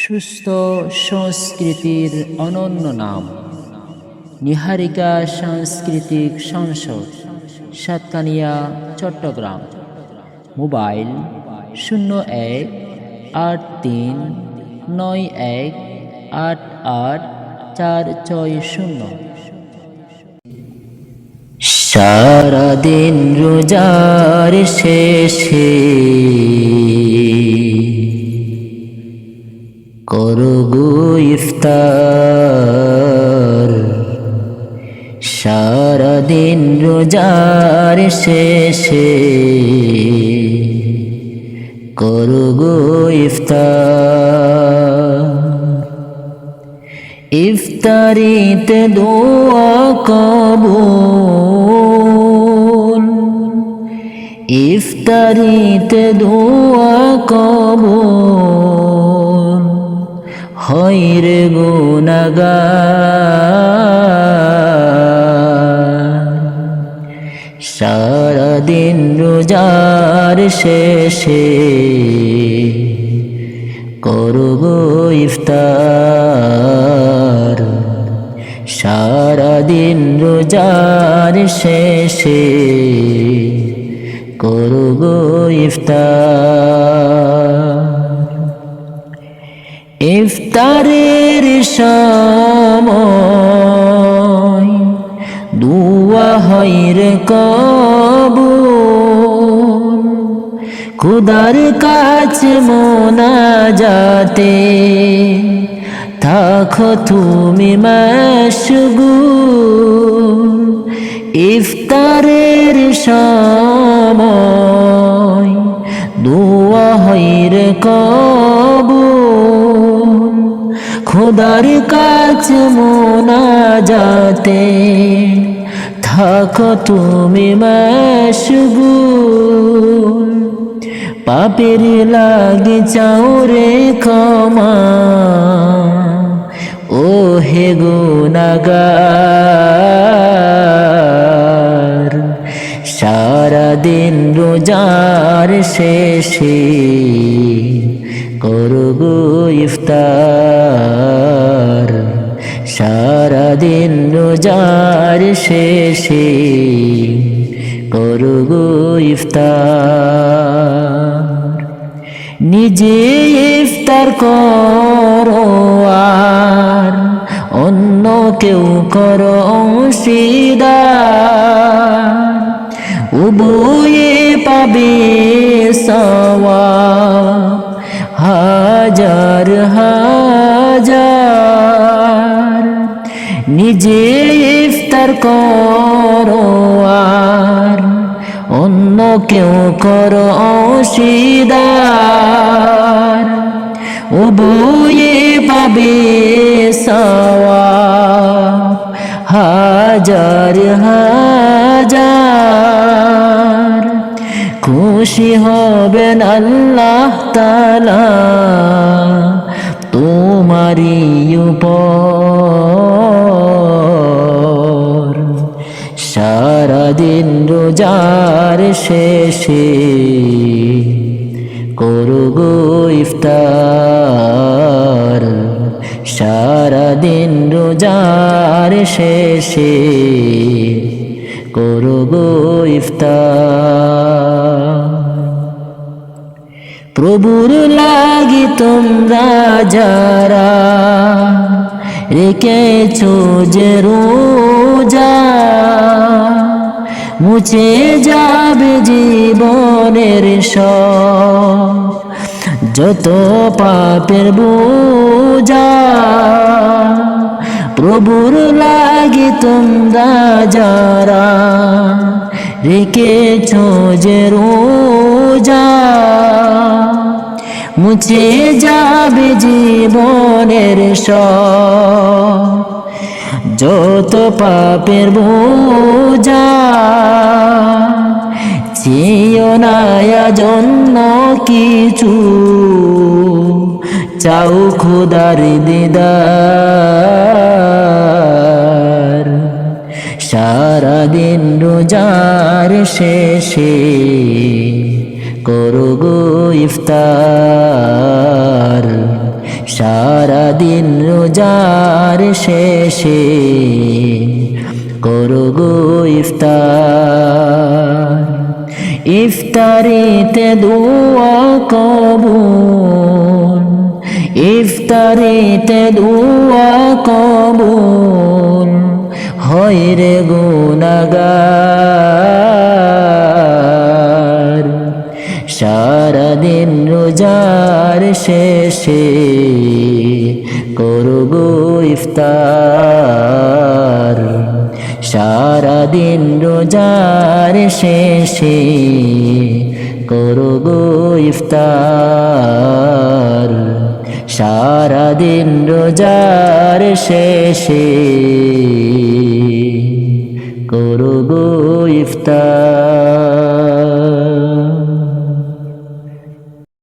সুস্থ সংস্কৃতির অনন্য নাম। নিহারিকা সাংস্কৃতিক সংসদ, সাতকানিয়া, চট্টগ্রাম। মোবাইল শূন্য এক আট তিন নয় এক আট আট চার ছয় শূন্য। সারাদিন রোজার শেষে করো গো ইফতার। সারাদিন রোজার শেষে করো ইফতার। ইফতারিতে দোয়া কবুল। ইফতারিতে দোয়া কবুল। হইরে গুনাগার সারাদিন রোজার শেষে করব ইফতার। সারাদিন রোজার শেষে করব ইফতার। ইফতারের সময় দুয়া হইর কবুল। খুদার কাছে মোনা যাতে থাকো তুমি মশগুল। ইফতারের সময় দোয়া হইর কবুল, খোদার কাছে মোনা যাতে থাকো তুমি মশগুল। পাপের লাগে চাও রে ক্ষমা ও হে গুনাগার। সারাদিন রোজার শেষে করব ইফতার। সারাদিন রোজার শেষে করব ইফতার। নিজে ইফতার করো আর অন্য কেউ করো অংশীদার। উভয়ে পাবে সওয়া। হাজার হাজার। নিজে ইফতার করো আর, অন্য কেউ করো অংশীদার। উভয়ে পাবে সওয়া। হাজার হাজার। খুশি হবেন আল্লাহ তালা তোমারই উপর সারাদিন রোজার শেষে করব ইফতার। সারাদিন রোজার শেষে করব ইফতার। প্রভুর লাগি তোমরা যারা রেখেছ যে রোজা, মুছে যাবে জীবনের সব। যত পাপের বোঝা, প্রভুর লাগি তোমরা যারা রেখেছ যে রোজা। মুছে যাবে জীবনের যত পাপের বোঝা, চেয়েও না জন্য কিছু। চাও খুদার দিদার। সারাদিন রোজার শেষে করো গো ইফতার। সারাদিন রোজার শেষে করগো ইফতার। ইফতারিতে দোয়া কবুল। ইফতারিতে দোয়া কবুল। হয় রে গুনাগার সারাদিন রোজার শেষে করগো ইফতার। সারাদিন রোজার শেষে করগো ইফতার। সারাদিন রোজার শেষে করগো ইফতার।